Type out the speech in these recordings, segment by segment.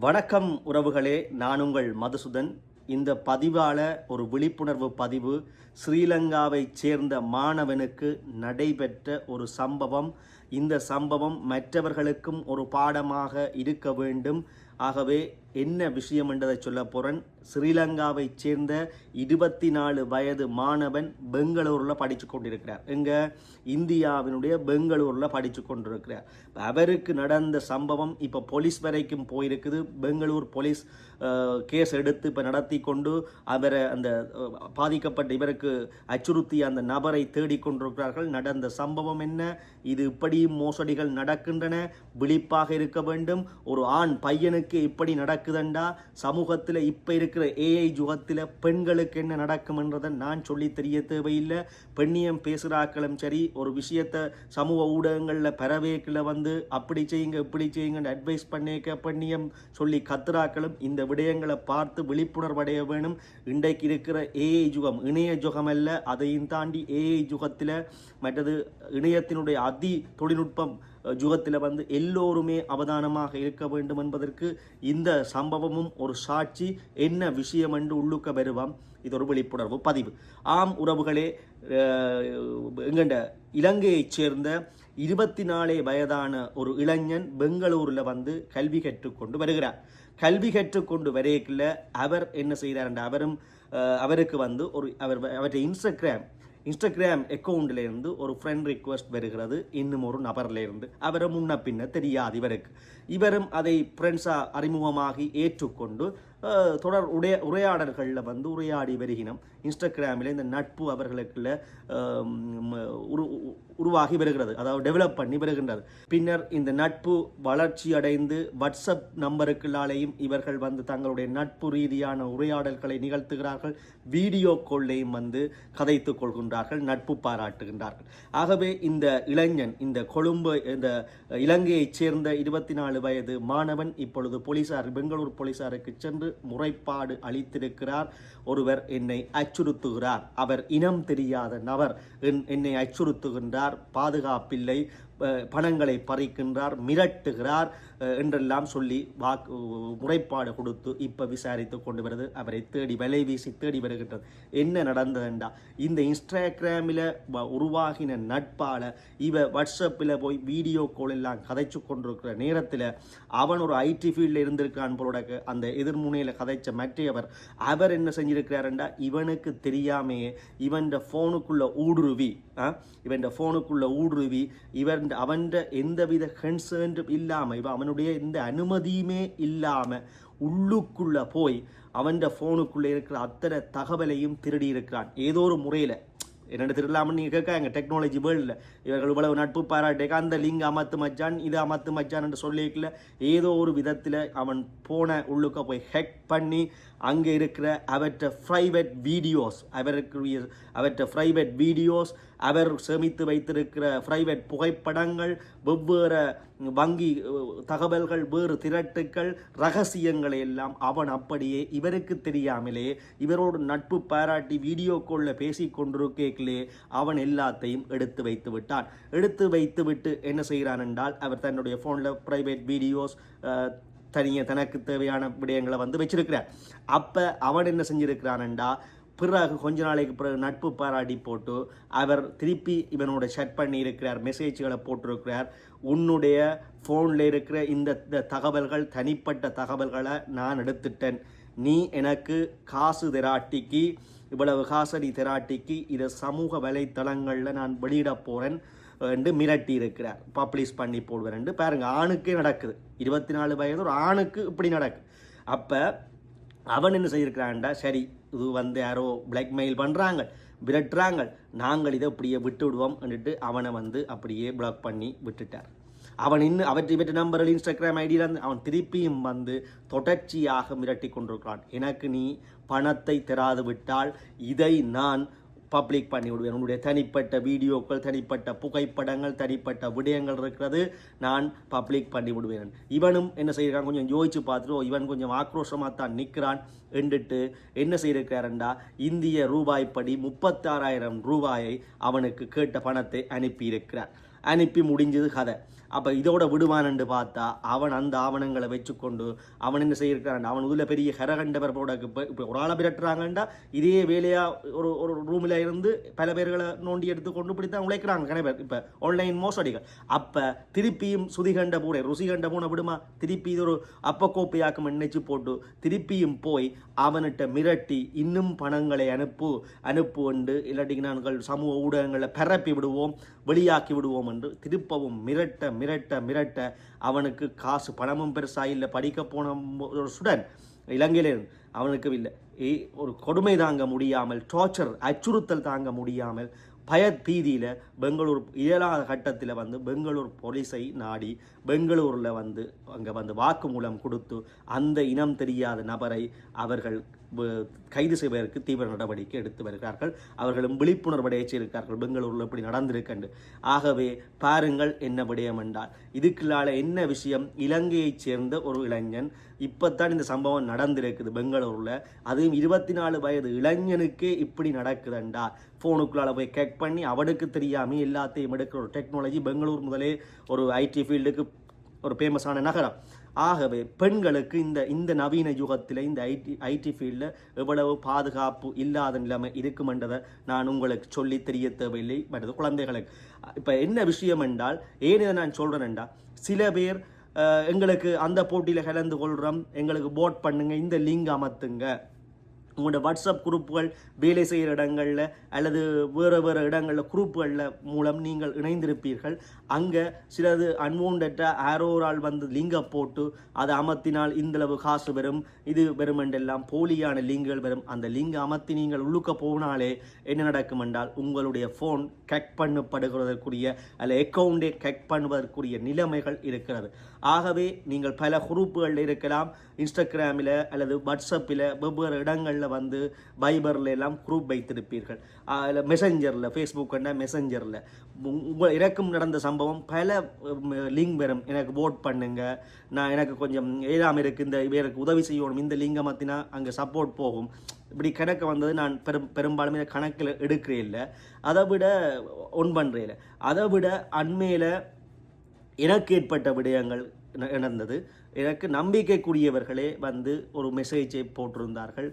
வணக்கம் உறவுகளே நான் உங்கள் மதுசுதன். இந்த பதிவால ஒரு விழிப்புணர்வு பதிவு. ஸ்ரீலங்காவைச் சேர்ந்த மாணவனுக்கு நடைபெற்ற ஒரு சம்பவம். இந்த சம்பவம் மற்றவர்களுக்கும் ஒரு பாடமாக இருக்க வேண்டும். ஆகவே என்ன விஷயம் என்றதை சொல்ல போகிறேன் ஸ்ரீலங்காவைச் சேர்ந்த இருபத்தி நாலு வயது மாணவன் பெங்களூரில் படித்து கொண்டிருக்கிறார். எங்க? இந்தியாவினுடைய பெங்களூரில் படித்து கொண்டிருக்கிறார். அவருக்கு நடந்த சம்பவம் இப்போ போலீஸ் வரைக்கும் போயிருக்குது. பெங்களூர் போலீஸ் கேஸ் எடுத்து இப்போ நடத்தி கொண்டு அவரை அந்த பாதிக்கப்பட்ட இவருக்கு அச்சுறுத்திய அந்த நபரை தேடிக்கொண்டிருக்கிறார்கள் நடந்த சம்பவம் என்ன? இது இப்படியும் மோசடிகள் நடக்கின்றன? விழிப்பாக இருக்க வேண்டும். ஒரு ஆண் பையனுக்கு இப்படி நடக்குதுண்டா? சமூகத்தில் இப்போ இருக்கிற ஏஐ யுகத்தில் பெண்களுக்கு என்ன நடக்கும்ன்றதை நான் சொல்லி தெரிய தேவையில்லை. பெண்ணியம் பேசுகிறாக்களும் சரி ஒரு விஷயத்தை சமூக ஊடகங்களில் பரவேக்கில் வந்து அப்படி செய்யுங்க இப்படி செய்யுங்கன்னு அட்வைஸ் பண்ணிக்க பெண்ணியம் சொல்லி கத்துறாக்களும் இந்த விடயங்களை பார்த்து விழிப்புணர்வு அடைய வேணும். இன்றைக்கு இருக்கிற ஏஐ யுகம் இணைய யுகம் அல்ல அதையும் தாண்டி ஏஐ யுகத்தில் மற்றது இணையத்தினுடைய அதி தொழில்நுட்பம் யுகத்தில் வந்து எல்லோருமே அவதானமாக இருக்க வேண்டும் என்பதற்கு இந்த சம்பவமும் ஒரு சாட்சி. என்ன விஷயம் என்று உள்ளுக்க வருவாம். இது ஒரு விழிப்புணர்வு பதிவு. ஆம் உறவுகளே எங்கண்ட இலங்கையைச் சேர்ந்த இருபத்தி நாலே வயதான ஒரு இளைஞன் பெங்களூரில் வந்து கல்வி கற்றுக்கொண்டு வருகிறார். கல்வி கற்றுக்கொண்டு வரையில அவர் என்ன செய்கிறார் அவரும் அவருக்கு வந்து ஒரு அவர் அவற்றை இன்ஸ்டாகிராம் இன்ஸ்டாகிராம் அக்கௌண்ட்லேருந்து ஒரு ஃப்ரெண்ட் ரிக்வெஸ்ட் வருகிறது. இன்னும் ஒரு நபர்லேருந்து. அவரை முன்ன பின்ன தெரியாது இவருக்கு. இவரும் அதை ஃப்ரெண்ட்ஸாக அறிமுகமாகி ஏற்றுக்கொண்டு தொடர் உடைய உரையாடல்களில் வந்து உரையாடி வருகினோம். இன்ஸ்டாகிராமில் இந்த நட்பு அவர்களுக்குள்ள உரு உருவாகி வருகிறது. அதாவது டெவலப் பண்ணி வருகின்றது. பின்னர் இந்த நட்பு வளர்ச்சி அடைந்து வாட்ஸ்அப் நம்பருக்குள்ளாலேயும் இவர்கள் வந்து தங்களுடைய நட்பு ரீதியான உரையாடல்களை நிகழ்த்துகிறார்கள். வீடியோ கால்லையும் வந்து கதைத்துக் கொள்கின்றார்கள் நட்பு பாராட்டுகின்றார்கள். ஆகவே இந்த இளைஞன் இந்த கொழும்பு இந்த இலங்கையைச் சேர்ந்த இருபத்தி நாலு வயது மாணவன் இப்பொழுது போலீசார் பெங்களூர் போலீசாருக்கு சென்று முறைப்பாடு அளித்திருக்கிறார். ஒருவர் என்னை அச்சுறுத்துகிறார். அவர் இனம் தெரியாத நபர். என்னை அச்சுறுத்துகின்றார். பாதுகாப்பில்லை. பணங்களை பறிக்கின்றார் மிரட்டுகிறார் என்றெல்லாம் சொல்லி வாக்கு முறைப்பாடு கொடுத்து இப்போ விசாரித்து கொண்டு வருது. அவரை தேடி வலை வீசி தேடி வருகின்றது. என்ன நடந்ததுண்டா? இந்த இன்ஸ்டாகிராமில் உருவாகின நட்பால் இவ வாட்ஸ்அப்பில் போய் வீடியோ கால் எல்லாம் கதைச்சு கொண்டிருக்கிற நேரத்தில் அவன் ஒரு ஐடி ஃபீல்டில் இருந்திருக்கான் போலோட அந்த எதிர்முனையில் கதைச்ச மற்றையவர் அவர் என்ன செஞ்சிருக்கிறாருண்டா? இவனுக்கு தெரியாமையே இவன் ஃபோனுக்குள்ளே ஊடுருவி இவன் ஃபோனுக்குள்ளே ஊடுருவி இவன் அவன் எந்தவித கன்சர்ன்டும் இல்லாமல் இப்போ அவனுடைய எந்த அனுமதியுமே இல்லாமல் உள்ளுக்குள்ளே போய் அவன் ஃபோனுக்குள்ளே இருக்கிற அத்தனை தகவலையும் திருடி இருக்கிறான். ஏதோ ஒரு முறையில். என்னென்ன திருடலாமன்னு நீங்கள் கேட்காங்க டெக்னாலஜி வேர்ல்டில் இவர்கள் இவ்வளவு நட்பு பாராட்டேக்க அந்த லிங்க் அமத்து மச்சான் இது அமத்து மச்சான் என்று சொல்லிக்கல ஏதோ ஒரு விதத்தில் அவன் போன உள்ளுக்க போய் ஹெக் பண்ணி அங்கே இருக்கிற அவற்றை ப்ரைவேட் வீடியோஸ் அவருக்கு அவற்றை ப்ரைவேட் வீடியோஸ் அவர் சேமித்து வைத்திருக்கிற ப்ரைவேட் புகைப்படங்கள் வெவ்வேறு வங்கி தகவல்கள் வேறு திரட்டுக்கள் ரகசியங்களை எல்லாம் அவன் அப்படியே இவருக்கு தெரியாமலே இவரோடு நட்பு பாராட்டி வீடியோ காலில் பேசி கொண்டிருக்கேக்கிலே அவன் எல்லாத்தையும் எடுத்து வைத்து விட்டான். எடுத்து வைத்து விட்டு என்ன செய்கிறான் என்றால் அவர் தன்னுடைய ஃபோனில் ப்ரைவேட் வீடியோஸ் தனியாக தனக்கு தேவையான விடயங்களை வந்து வச்சிருக்கிறார். அப்போ அவன் என்ன செஞ்சிருக்கிறான்டா பிறகு கொஞ்ச நாளைக்கு பிறகு நட்பு பாராட்டி போட்டு அவர் திருப்பி இவனோட ஷட் பண்ணி இருக்கிறார் மெசேஜ்களை போட்டிருக்கிறார். உன்னுடைய ஃபோனில் இருக்கிற இந்த இந்த தகவல்கள் தனிப்பட்ட தகவல்களை நான் எடுத்துட்டேன். நீ எனக்கு காசு திராட்டிக்கு இவ்வளவு காசடி தெராட்டிக்கு இதை சமூக வலைத்தளங்களில் நான் வெளியிட போகிறேன் என்று மிரட்டி இருக்கிறார் பப்ளிஷ் பண்ணி போடுவேன் என்று. பாருங்கள் ஆணுக்கே நடக்குது. இருபத்தி நாலு வயது ஒரு ஆணுக்கு இப்படி நடக்குது அப்போ அவன் என்ன செய்திருக்கிறான்டா? சரி இது வந்து யாரோ பிளாக்மெயில் பண்ணுறாங்க விரட்டுறாங்க நாங்கள் இதை அப்படியே விட்டுவிடுவோம் விடுவோம் அவனை வந்து அப்படியே பிளாக் பண்ணி விட்டுட்டார். அவன் இன்னும் அவற்றை இவற்றை நம்பர்கள் இன்ஸ்டாகிராம் ஐடியில் அவன் திருப்பியும் வந்து தொடர்ச்சியாக மிரட்டி கொண்டிருக்கிறான். எனக்கு நீ பணத்தை தராது விட்டால் இதை நான் பப்ளிக் பண்ணி விடுவேன் உன்னுடைய தனிப்பட்ட வீடியோக்கள் தனிப்பட்ட புகைப்படங்கள் தனிப்பட்ட விடயங்கள் இருக்கிறது நான் பப்ளிக் பண்ணி விடுவேன் இவனும் என்ன செய்கிறான்? கொஞ்சம் யோசிச்சு பார்த்துட்டு இவன் கொஞ்சம் ஆக்ரோஷமாக தான் நிற்கிறான் என்றுட்டு என்ன செய்திருக்கிறாரண்டா? இந்திய ரூபாய் படி முப்பத்தாறாயிரம் ரூபாயை அவனுக்கு கேட்ட பணத்தை அனுப்பியிருக்கிறார். அனுப்பி முடிஞ்சது கதை. அப்போ இதோட விடுவானன்னு பார்த்தா அவன் அந்த ஆவணங்களை வச்சுக்கொண்டு அவன் என்ன செய்யிருக்கிறான் அவன் இதில் பெரிய ஹரகண்டவரோட இப்போ இப்போ ஒரு ஆளை பிறட்டுறாங்கண்டா இதே வேலையாக ஒரு ஒரு ரூமில் இருந்து பல பேர்களை நோண்டி எடுத்து கொண்டு இப்படி தான் உழைக்கிறாங்க. கணவர் பேர் இப்போ ஆன்லைன் மோசடிகள். அப்போ திருப்பியும் சுதிகண்ட பூனை ருசிகண்ட பூனை விடுமா? திருப்பி இது ஒரு அப்பக்கோப்பையாக்கும் நினைச்சு போட்டு திருப்பியும் போய் அவன்கிட்ட மிரட்டி இன்னும் பணங்களை அனுப்பு அனுப்புவண்டு இல்லாட்டி நாங்கள் சமூக ஊடகங்களில் பரப்பி விடுவோம் வெளியாக்கி விடுவோம் என்று திருப்பவும் மிரட்ட மிரட்ட மிரட்ட அவனுக்கு காசு பணமும் பெருசாக இல்லை. படிக்க போன ஒரு சுடன் இலங்கையில அவனுக்கு இல்லை. ஒரு கொடுமை தாங்க முடியாமல் டார்ச்சர் அச்சுறுத்தல் தாங்க முடியாமல் பய பீதியில் பெங்களூர் இயலாத கட்டத்தில் வந்து பெங்களூர் போலீஸை நாடி பெங்களூரில் வந்து அங்கே வந்து வாக்குமூலம் கொடுத்து அந்த இனம் தெரியாத நபரை அவர்கள் கைது செய்வதற்கு தீவிர நடவடிக்கை எடுத்து வருகிறார்கள். அவர்களும் விழிப்புணர்வு அடைச்சிருக்கார்கள் பெங்களூரில் இப்படி நடந்திருக்கண்டு ஆகவே பாருங்கள் என்ன விடயம் என்றால் இதுக்குள்ளால என்ன விஷயம்? இலங்கையைச் சேர்ந்த ஒரு இளைஞன் இப்போத்தான் இந்த சம்பவம் நடந்திருக்குது பெங்களூரில். அதுவும் இருபத்தி நாலு வயது இளைஞனுக்கே இப்படி நடக்குதுண்டா ஃபோனுக்குள்ளால போய் கேக் பண்ணி அவனுக்கு தெரியாமல் எல்லாத்தையும் எடுக்கிற ஒரு டெக்னாலஜி பெங்களூர் முதலே ஒரு ஐடி ஃபீல்டுக்கு ஒரு ஃபேமஸான நகரம். ஆகவே பெண்களுக்கு இந்த இந்த நவீன யுகத்தில் இந்த ஐடி ஐடி ஃபீல்டில் எவ்வளவு பாதுகாப்பு இல்லாத நிலைமை இருக்குமென்றதை நான் உங்களுக்கு சொல்லி தெரிய தேவையில்லை மற்றது குழந்தைகளுக்கு. இப்போ என்ன விஷயம் என்றால் ஏன் இதை நான் சொல்கிறேன் என்றால் சில பேர் எங்களுக்கு அந்த போட்டியில் கலந்து கொள்கிறோம் எங்களுக்கு போட் பண்ணுங்க இந்த லிங்க் அமர்த்துங்க. உங்களோட வாட்ஸ்அப் குரூப்புகள் வேலை செய்கிற இடங்களில் அல்லது வேறு வேறு இடங்களில் குரூப்புகளில் மூலம் நீங்கள் இணைந்திருப்பீர்கள். அங்கே சிலது அன்வான்டாக ஆரோரால் வந்து லிங்கை போட்டு அதை அமர்த்தினால் இந்தளவு காசு வரும் இது வரும் என்றெல்லாம் போலியான லிங்குகள் வரும். அந்த லிங்கை அமர்த்தி நீங்கள் உள்ளுக்க போனாலே என்ன நடக்கும் என்றால் உங்களுடைய ஃபோன் கேக் பண்ணப்படுகிறதற்குரிய அல்ல அக்கௌண்டே கேக் பண்ணுவதற்குரிய நிலைமைகள் இருக்கிறது. ஆகவே நீங்கள் பல குரூப்புகளில் இருக்கலாம். இன்ஸ்டாகிராமில் அல்லது வாட்ஸ்அப்பில் வெவ்வேறு இடங்களில் வந்து பைபரில் எல்லாம் குரூப் வைத்திருப்பீர்கள். அதில் மெசஞ்சரில் ஃபேஸ்புக் மெசஞ்சரில் உங்கள் இறக்கும் நடந்த சம்பவம் பல லிங்க் வரும். எனக்கு ஓட் பண்ணுங்க. நான் எனக்கு கொஞ்சம் ஏழாமல் இருக்குது இந்த இவருக்கு உதவி செய்யணும். இந்த லிங்கை மாற்றினா அங்கே சப்போர்ட் போகும். இப்படி கணக்கு வந்தது நான் பெரும் பெரும்பாலுமே கணக்கில் எடுக்கிறேன் இல்லை. அதை விட ஒன் பண்ணுறேன் அதை விட அண்மையில் எனக்கு ஏற்பட்ட விடயங்கள் நடந்தது எனக்கு நம்பிக்கைக்குரியவர்களே வந்து ஒரு மெசேஜை போட்டிருந்தார்கள்.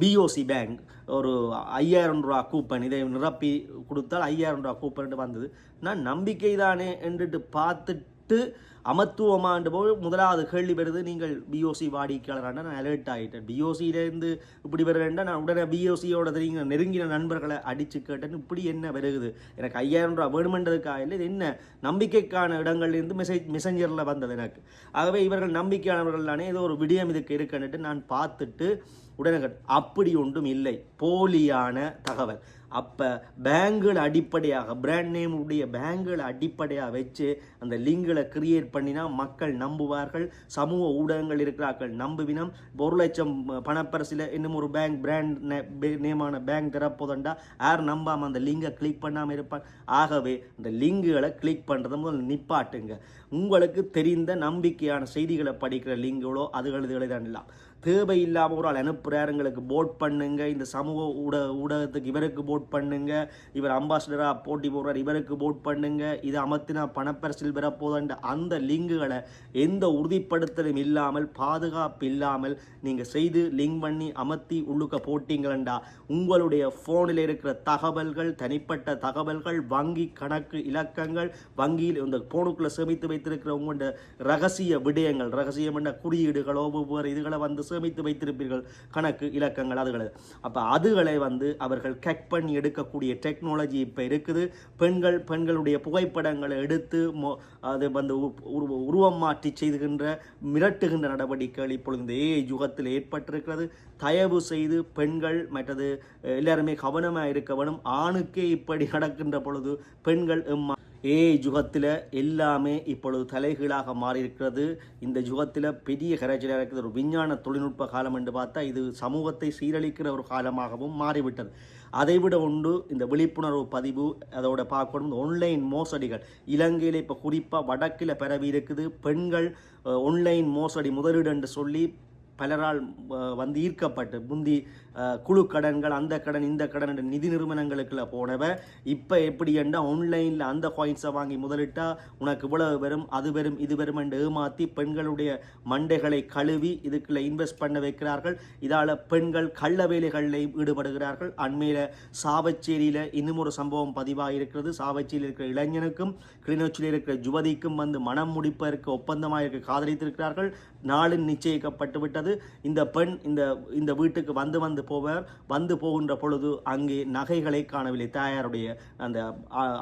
பிஓசி பேங்க் ஒரு ஐயாயிரம் ரூபா கூப்பன் இதை நிரப்பி கொடுத்தால் ஐயாயிரம் ரூபா கூப்பன் வந்தது. நான் நம்பிக்கை தானே என்றுட்டு பார்த்துட்டு அமத்துவமாண்டு போது முதலாவது கேள்வி வருது நீங்கள் பிஓசி வாடிக்கையாளரான நான் அலர்ட் ஆகிட்டேன் பிஓசியிலேருந்து இப்படி வருகிறேன்டா நான் உடனே பிஓசியோட தெரியுங்க நெருங்கின நண்பர்களை அடித்து கேட்டேன்னு இப்படி என்ன வருகுது? எனக்கு ஐயாயிரம் ரூபா வேணுமென்றதுக்காக இல்லை இது என்ன? நம்பிக்கைக்கான இடங்கள்லேருந்து மெசேஜ் மெசஞ்சரில் வந்தது எனக்கு. ஆகவே இவர்கள் நம்பிக்கையானவர்கள் தானே ஏதோ ஒரு விடியம் இதுக்கு இருக்குன்னுட்டு நான் பார்த்துட்டு உடனே அப்படி ஒன்றும் இல்லை. போலியான தகவல். அப்போ பேங்குகள் அடிப்படையாக பிராண்ட் நேம் உடைய பேங்குகளை அடிப்படையாக வச்சு அந்த லிங்களை கிரியேட் பண்ணினா மக்கள் நம்புவார்கள் சமூக ஊடகங்கள் இருக்கிறார்கள் நம்புவினம். ஒரு லட்சம் பணப்பரசில் இன்னும் ஒரு பேங்க் பிராண்ட் நேமான பேங்க் தரப்போதண்டா? யார் நம்பாமல் அந்த லிங்கை கிளிக் பண்ணாமல் இருப்பான் ஆகவே இந்த லிங்குகளை கிளிக் பண்ணுறது முதல் நிப்பாட்டுங்க. உங்களுக்கு தெரிந்த நம்பிக்கையான செய்திகளை படிக்கிற லிங்குகளோ அதுகள் இதுகளை தான் இல்லாம் தேவையில்லாமல் ஒரு ஆள் அனுப்புகிறார் எங்களுக்கு போட் பண்ணுங்க. இந்த சமூக ஊடக ஊடகத்துக்கு இவருக்கு போட் பண்ணுங்க. இவர் அம்பாசிடராக போட்டி போடுறார் இவருக்கு போட் பண்ணுங்க. இதை அமர்த்தினா பணப்பரிசில் பெறப்போதன்ற அந்த லிங்குகளை எந்த உறுதிப்படுத்தலும் இல்லாமல் பாதுகாப்பு இல்லாமல் நீங்கள் செய்து லிங்க் பண்ணி அமர்த்தி உள்ளுக்க போட்டிங்களண்டா? உங்களுடைய ஃபோனில் இருக்கிற தகவல்கள் தனிப்பட்ட தகவல்கள் வங்கி கணக்கு இலக்கங்கள் வங்கியில் இந்த ஃபோனுக்குள்ளே சேமித்து வைத்திருக்கிற உங்களோட ரகசிய விடயங்கள் ரகசியம் என்ன குறியீடுகளோ ஒவ்வொரு இதுகளை வந்து சேமித்து வைத்திருப்பீர்கள் கணக்கு இலக்கங்கள் அதுகளை. அப்போ அதுகளை வந்து அவர்கள் கெக் பண்ணி எடுக்கக்கூடிய டெக்னாலஜி இப்போ இருக்குது. பெண்கள் பெண்களுடைய புகைப்படங்களை எடுத்து மோ அதை வந்து உ- உருவ- உருவம் மாற்றி செய்துகின்ற மிரட்டுகின்ற நடவடிக்கைகள் இப்பொழுது இந்த ஏ யுகத்தில் ஏற்பட்டிருக்கிறது. தயவு செய்து பெண்கள் மற்றது எல்லாருமே கவனமாக இருக்க வேணும். ஆணுக்கே இப்படி நடக்கின்ற பொழுது பெண்கள் எம்மா ஏஐ யுகத்தில் எல்லாமே இப்பொழுது தலைகீழாக மாறியிருக்கிறது. இந்த யுகத்தில் பெரிய கரைச்சலாக இருக்கிறது ஒரு விஞ்ஞான தொழில்நுட்ப காலம் என்று பார்த்தா இது சமூகத்தை சீரழிக்கிற ஒரு காலமாகவும் மாறிவிட்டது. அதைவிட உண்டு இந்த விழிப்புணர்வு பதிவு அதோட பார்க்கணும். இந்த ஆன்லைன் மோசடிகள். இலங்கையில் இப்போ குறிப்பாக வடக்கில் பரவி இருக்குது. பெண்கள் ஆன்லைன் மோசடி முதலீடு என்று சொல்லி பலரால் வந்து ஈர்க்கப்பட்டு முந்தி குழு கடன்கள் அந்த கடன் இந்த கடன் என்ற நிதி நிறுவனங்களுக்குள்ள போனவ இப்போ எப்படி என்றால் ஆன்லைனில் அந்த காயின்ஸை வாங்கி முதலிட்டா உனக்கு இவ்வளவு வரும் அது வரும் இது வரும் என்று ஏமாற்றி பெண்களுடைய மண்டைகளை கழுவி இதுக்குள்ள இன்வெஸ்ட் பண்ண வைக்கிறார்கள். இதால் பெண்கள் கள்ள வேலைகளிலையும் ஈடுபடுகிறார்கள். அண்மையில் சாவச்சேரியில் இன்னும் ஒரு சம்பவம் பதிவாக இருக்கிறது சாவச்சேரியில் இருக்கிற இளைஞனுக்கும் கிளிநொச்சியில் இருக்கிற யுவதிக்கும் வந்து மனம் முடிப்பதற்கு ஒப்பந்தமாக இருக்க காதலித்திருக்கிறார்கள். நாளின் நிச்சயிக்கப்பட்டு விட்டது இந்த பெண் இந்த இந்த வீட்டுக்கு வந்து வந்து போவர் வந்து போகின்ற பொழுது அங்கே நகைகளை காணவில்லை. தாயாருடைய அந்த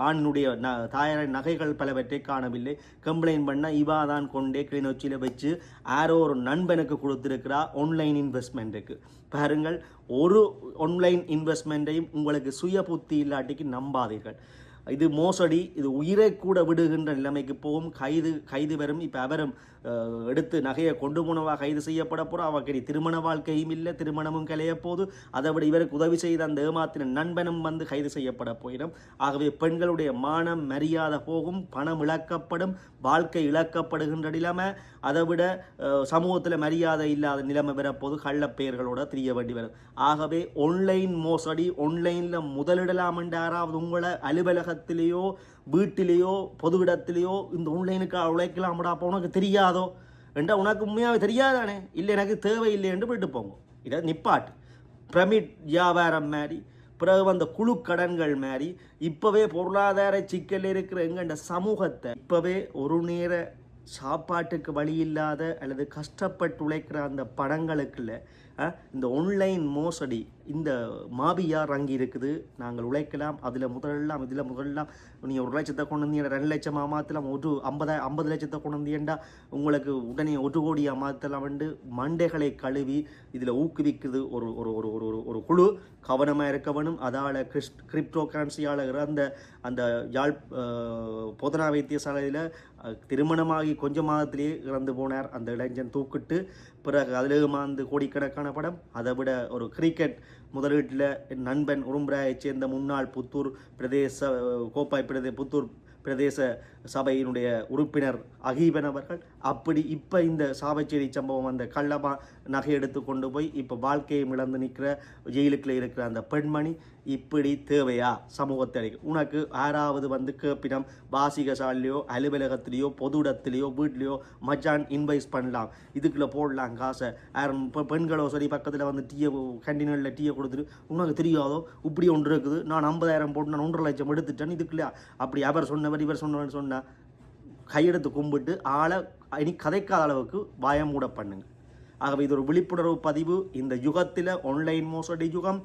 ஆணினுடைய ந தாயாரின் நகைகள் பலவற்றை காணவில்லை. கம்ப்ளைண்ட் பண்ண இவா தான் கொண்டே கிளிநொச்சியில் வச்சு யாரோ ஒரு நண்பனுக்கு கொடுத்துருக்கிறா ஆன்லைன் இன்வெஸ்ட்மெண்ட்டுக்கு பாருங்கள் ஒரு ஆன்லைன் இன்வெஸ்ட்மெண்ட்டையும் உங்களுக்கு சுய புத்தி இல்லாட்டிக்கு நம்பாதீர்கள். இது மோசடி இது உயிரை கூட விடுகின்ற நிலைமைக்கு போகும். கைது கைது வரும் இப்போ அவரும் எடுத்து நகையை கொண்டு போனவா கைது செய்யப்பட போகிறோம் அவக்கடி திருமண வாழ்க்கையும் இல்லை திருமணமும் கலைய போது. அதை விட இவருக்கு உதவி செய்த அந்த ஏமாத்தின நண்பனும் வந்து கைது செய்யப்பட போயிடும். ஆகவே பெண்களுடைய மானம் மரியாதை போகும் பணம் இழக்கப்படும் வாழ்க்கை இழக்கப்படுகின்ற நிலைமை. அதை விட சமூகத்தில் மரியாதை இல்லாத நிலைமை வரப்போது கள்ளப்பெயர்களோட தெரிய வேண்டி வரும். ஆகவே ஆன்லைன் மோசடி ஆன்லைனில் முதலிடலாம் என்று யாராவது உங்களை இடத்துலையோ வீட்டிலேயோ பொது இடத்துலையோ இந்த ஆன்லைனுக்கு உழைக்கலாம்டா அப்போ உனக்கு தெரியாதோ? என்றால் உனக்கு உண்மையாகவே தெரியாதானே? இல்லை எனக்கு தேவையில்லை என்று விட்டு போங்க. இதை நிப்பாட்டு. பிரமிட் வியாபாரம் மாதிரி பிறகு வந்த குழு கடன்கள் மாதிரி இப்போவே பொருளாதார சிக்கல் இருக்கிற எங்கண்ட சமூகத்தை இப்போவே ஒரு நேர சாப்பாட்டுக்கு வழி இல்லாத அல்லது கஷ்டப்பட்டு உழைக்கிற அந்த படங்களுக்குள்ள இந்த ஒன்லைன் மோசடி இந்த மாபியா ரங்கி இருக்குது? நாங்கள் உழைக்கலாம். அதில் முதலெல்லாம் இதில் முதலெல்லாம் நீங்கள் ஒரு லட்சத்தை கொண்டு வந்தீங்க ரெண்டு லட்சம் மாற்றலாம் ஒரு ஐம்பதா ஐம்பது லட்சத்தை கொண்டு வந்தீங்கடா உங்களுக்கு உடனே ஒரு கோடியாக மாற்றலாம் வந்து மண்டைகளை கழுவி இதில் ஊக்குவிக்குது ஒரு ஒரு ஒரு ஒரு ஒரு ஒரு குழு. கவனமாக இருக்க வேணும். அதால் கிறிஸ் கிரிப்டோ கரன்சியால் இறந்த அந்த யாழ் பொதனா போதனா வைத்தியசாலையில் திருமணமாகி கொஞ்ச மாதத்திலேயே இறந்து போனார் அந்த இளைஞன் தூக்கிட்டு. பிறகு அதில் ஏமாந்து கோடிக்கணக்கான படம். அதை விட ஒரு கிரிக்கெட் முதலீட்டில் என் நண்பன் உரும்பராயைச் சேர்ந்த முன்னாள் புத்தூர் பிரதேச கோப்பாய் பிரதே புத்தூர் பிரதேச சபையினுடைய உறுப்பினர் அகீபன் அவர்கள். அப்படி இப்போ இந்த சாவச்சேரி சம்பவம் அந்த கள்ளமா நகை எடுத்து கொண்டு போய் இப்போ வாழ்க்கையை இழந்து நிற்கிற ஜெயிலுக்குள்ள இருக்கிற அந்த பெண்மணி இப்படி தேவையா சமூகத்தை உனக்கு யாராவது வந்து கேப்பினம் வாசிகசாலையோ அலுவலகத்திலேயோ பொது இடத்துலையோ வீட்லேயோ மச்சான் இன்வைஸ் பண்ணலாம். இதுக்குள்ளே போடலாம் காசை. யாரும் இப்போ பெண்களோ சரி பக்கத்தில் வந்து டீயை கேண்டீனில் டீயை கொடுத்துட்டு உனக்கு தெரியாதோ? இப்படி ஒன்று இருக்குது. நான் ஐம்பதாயிரம் போட்டு நான் ஒன்றரை லட்சம் எடுத்துட்டேன். இதுக்குள்ளே அப்படி அவர் சொன்னவர் இவர் சொன்னவர் சொன்ன கையெடுத்து கும்பிட்டு ஆளை இனி கதைக்காத அளவுக்கு வாய மூட பண்ணுங்க. ஆகவே இது ஒரு விழிப்புணர்வு பதிவு. இந்த யுகத்தில் ஆன்லைன் மோசடி யுகம்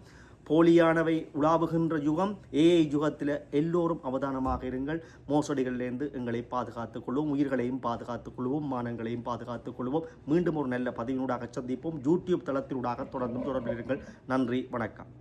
போலியானவை உலாவுகின்ற யுகம் ஏஐ யுகத்தில் எல்லோரும் அவதானமாக இருங்கள். மோசடிகளிலிருந்து எங்களை பாதுகாத்துக் கொள்வோம் உயிர்களையும் பாதுகாத்துக் கொள்வோம் மானங்களையும் பாதுகாத்துக் கொள்வோம். மீண்டும் ஒரு நல்ல பதிவினூடாக சந்திப்போம். யூடியூப் தளத்தினூடாக தொடர்ந்தும் தொடர்பில் இருங்கள். நன்றி வணக்கம்.